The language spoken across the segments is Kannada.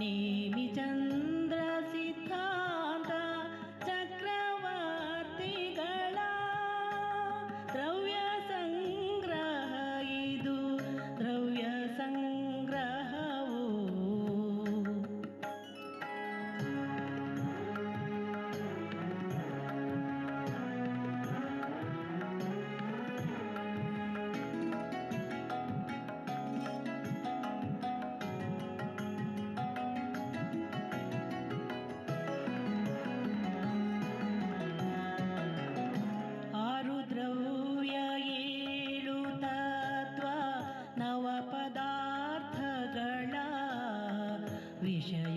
നേമിചന്ദ്ര 可以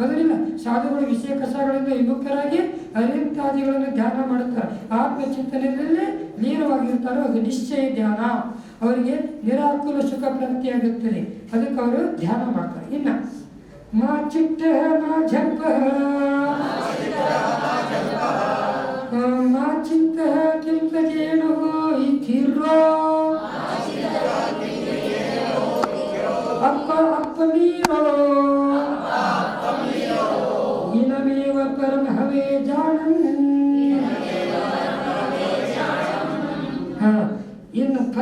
ಅದರಿಂದ ಸಾಧುಗಳು ವಿಷಯ ಕಸಗಳಿಂದ ವಿಮುಕ್ತರಾಗಿ ಅರಿಯಂತಾದಿಗಳನ್ನು ಧ್ಯಾನ ಮಾಡುತ್ತಾರೆ ಆತ್ಮಚಿಂತನೆಯಲ್ಲಿ ಲೀನವಾಗಿರ್ತಾರೋ ಅದು ನಿಶ್ಚಯ ಧ್ಯಾನ. ಅವರಿಗೆ ನಿರಾಕುಲ ಸುಖ ಪ್ರಾಪ್ತಿಯಾಗುತ್ತದೆ ಅದಕ್ಕೆ ಅವರು ಧ್ಯಾನ ಮಾಡ್ತಾರೆ. ಇನ್ನ, ಮಾ ಚಿಟ್ಟ ಮಾ ಜಪ ಮಾ ಚಿತ್ತ ಕಿಂತ ಜೇಣು ಅಪ್ಪ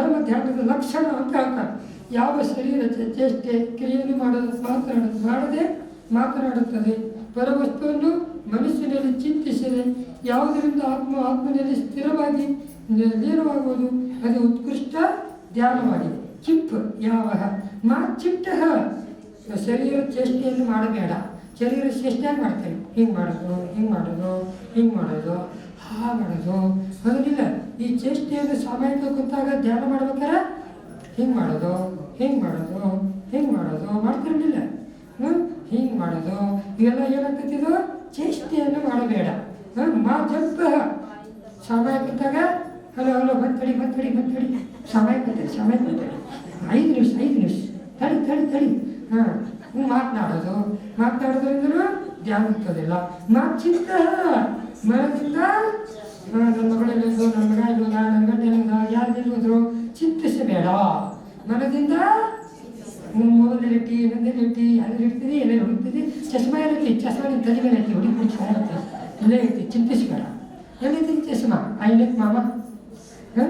ಇನ್ನು ಪರಮ ಧ್ಯಾನದ ಲಕ್ಷಣ ಅಂತ ಹೇಳ್ತಾರೆ ಯಾವ ಶರೀರ ಚೇಷ್ಟೆ, ಕ್ರಿಯೆಯನ್ನು ಮಾಡಲು ಮಾತನಾಡ ಮಾಡದೆ ಮಾತನಾಡುತ್ತದೆ. ಪರವಸ್ತುವನ್ನು ಮನುಷ್ಯನಲ್ಲಿ ಚಿಂತಿಸದೆ ಯಾವುದರಿಂದ ಆತ್ಮ, ಆತ್ಮನಲ್ಲಿ ಸ್ಥಿರವಾಗಿ ಲೀನವಾಗುವುದು ಅದು ಉತ್ಕೃಷ್ಟ ಧ್ಯಾನವಾಗಿದೆ. ಚಿಪ್ ಯಾವ ಮಾ ಚಿಟ್ಟ ಶರೀರ ಚೇಷ್ಟೆಯನ್ನು ಮಾಡಬೇಡ. ಶರೀರ ಚೇಷ್ಟೆ ಮಾಡ್ತೇನೆ. ಹಿಂಗೆ ಮಾಡೋದು ಹಿಂಗೆ ಮಾಡೋದು ಹಿಂಗೆ ಮಾಡೋದು. ಮಾಡೋದು. ಅದನ್ನಿಲ್ಲ ಈ ಚೇಷ್ಟೆಯನ್ನು ಸಾಮಾನ್ಯ ಗೊತ್ತಾಗ ಧ್ಯಾನ ಮಾಡ್ಬೇಕಾರೆ ಹಿಂಗೆ ಮಾಡೋದು ಹಿಂಗೆ ಮಾಡೋದು ಹಿಂಗೆ ಮಾಡೋದು ಮಾಡ್ತಿರಲಿಲ್ಲ. ಹಿಂಗೆ ಮಾಡೋದು. ಇವೆಲ್ಲ ಏನಾಗ್ತೈತಿದು ಚೇಷ್ಟೆಯನ್ನು ಮಾಡಬೇಡ? ಮಾ ಜಪ್ಪ. ಸಮಯ ಕೂತಾಗ ಹಲೋ ಹಲೋ ಬಂತಡಿ ಬಂತಡಿ ಬಂತಡಿ ಸಮಯ ಕೂತಾರೆ ಸಮಯ ಕೂತಾರೆ ಐದು ನಿಮಿಷ ಐದು ನಿಮಿಷ. ತಡಿ ತಡಿ ತಡಿ. ಹಾಂ, ಮಾತನಾಡೋದು. ಮಾತನಾಡೋದ್ರಿಂದ ಧ್ಯಾನ ಇರ್ತದಿಲ್ಲ. ಮಾತು ಚಿಂತ ಮನದಿಂದ ಆ, ನನ್ನ ಮಗಳಲ್ಲಿದ್ದು ನನ್ನ ಮಗ ಇಲ್ಲೋದ ನನ್ನ ಗಂಡನಿಂದ ಯಾರು ಇಲ್ಲೋದ್ರು ಚಿಂತಿಸಬೇಡ ಮನದಿಂದ ಮೊಬೈಲಲ್ಲಿಟ್ಟು ಇನ್ನೊಂದಲ್ಲಿಟ್ಟು ಅಲ್ಲಿ ಇಡ್ತೀರಿ ಎಲ್ಲೆಲ್ಲಿ ಹುಡುಕ್ತೀರಿ ಚಶ್ಮಾ ಇರುತ್ತೆ ಚಶ್ಮಾ ನಿಮ್ಮ ತಲೆ ಮೇಲೆ ಐತಿ ಹುಡುಗಿ ಇರುತ್ತೆ ಇಲ್ಲೇ ಐತಿ ಚಿಂತಿಸಬೇಡ ಎಲ್ಲಿದ್ದೀನಿ ಚಶ್ಮಾ ಐನಕ್ ಮಾಮ. ಹ್ಞೂ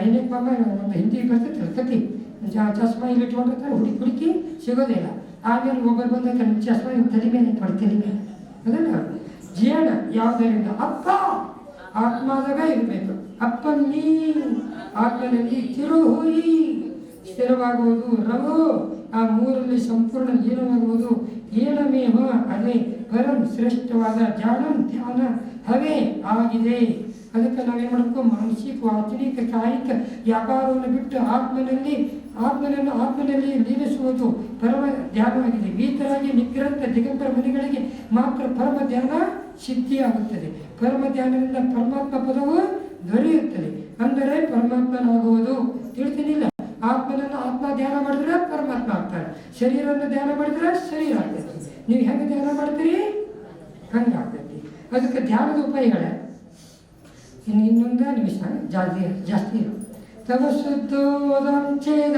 ಐನಕ್ ಮಾಮ ಒಂದು ಹಿಂದಿ ಬರ್ತೈತೆ ಚ- ಚಶ್ಮಾ ಇಲ್ಲಿ ಇಟ್ಕೊಂಡಿರ್ತಾರೆ ಹುಡುಕಿ ಹುಡುಕಿ ಸಿಗೋದೇ ಇಲ್ಲ. ಆಮೇಲೆ ಒಬ್ಬರು ಬಂದಾಗ ಚಶ್ಮಾ ನಿಮ್ಮ ತಲೆ ಮೇಲೆ ಮೇಲೆ. ಅದಲ್ಲ ಜೇಡ ಯಾವುದರಿಂದ ಅಪ್ಪ ಆತ್ಮದಾಗ ಇರಬೇಕು ಅಪ್ಪ ನೀ ಆತ್ಮನಲ್ಲಿ ತಿರುಹುಯಿ ಸ್ಥಿರವಾಗುವುದು ರಘು ಆ ಮೂರಲ್ಲಿ ಸಂಪೂರ್ಣ ಲೀನವಾಗುವುದು ಏಳಮೇವ ಅದೇ ಪರಂ ಶ್ರೇಷ್ಠವಾದ ಜಾಣ ಧ್ಯಾನ ಹವೇ ಆಗಿದೆ ಅದಕ್ಕೆ ನಾವೇನು ಮಾಡಬೇಕು ಮಾನಸಿಕ ವಾಚನಿಕ ಕಾಯಿಕ ವ್ಯಾಪಾರವನ್ನು ಬಿಟ್ಟು ಆತ್ಮನಲ್ಲಿ, ಆತ್ಮನನ್ನು ಆತ್ಮನಲ್ಲಿ ಲೀನಿಸುವುದು ಪರಮ ಧ್ಯಾನವಾಗಿದೆ. ಮೀತರಾಗಿ ನಿಗ್ರಂತ ದಿಗಂಬರ ಮನೆಗಳಿಗೆ ಮಾತ್ರ ಪರಮ ಧ್ಯಾನ ಸಿದ್ಧಿಯಾಗುತ್ತದೆ. ಪರಮ ಧ್ಯಾನದಿಂದ ಪರಮಾತ್ಮ ಪದವು ದೊರೆಯುತ್ತದೆ. ಅಂದರೆ ಪರಮಾತ್ಮನಾಗುವುದು ತಿಳಿತೀನಿಲ್ಲ. ಆತ್ಮನನ್ನು ಆತ್ಮ ಧ್ಯಾನ ಮಾಡಿದ್ರೆ ಪರಮಾತ್ಮ ಆಗ್ತಾರೆ. ಶರೀರವನ್ನು ಧ್ಯಾನ ಮಾಡಿದ್ರೆ ಶರೀರ ಆಗ್ತದೆ. ನೀವು ಹೆಂಗೆ ಧ್ಯಾನ ಮಾಡ್ತೀರಿ? ಹಂಗಾಗ್ತೈತಿ ಅದಕ್ಕೆ ಧ್ಯಾನದ ಉಪಾಯಗಳೇ? ಇನ್ನೊಂದು ನಿಮಿಷ ಜಾಸ್ತಿ ಜಾಸ್ತಿ ಇರು ತವ ಶುದ್ಧೋದಂ ಛೇದ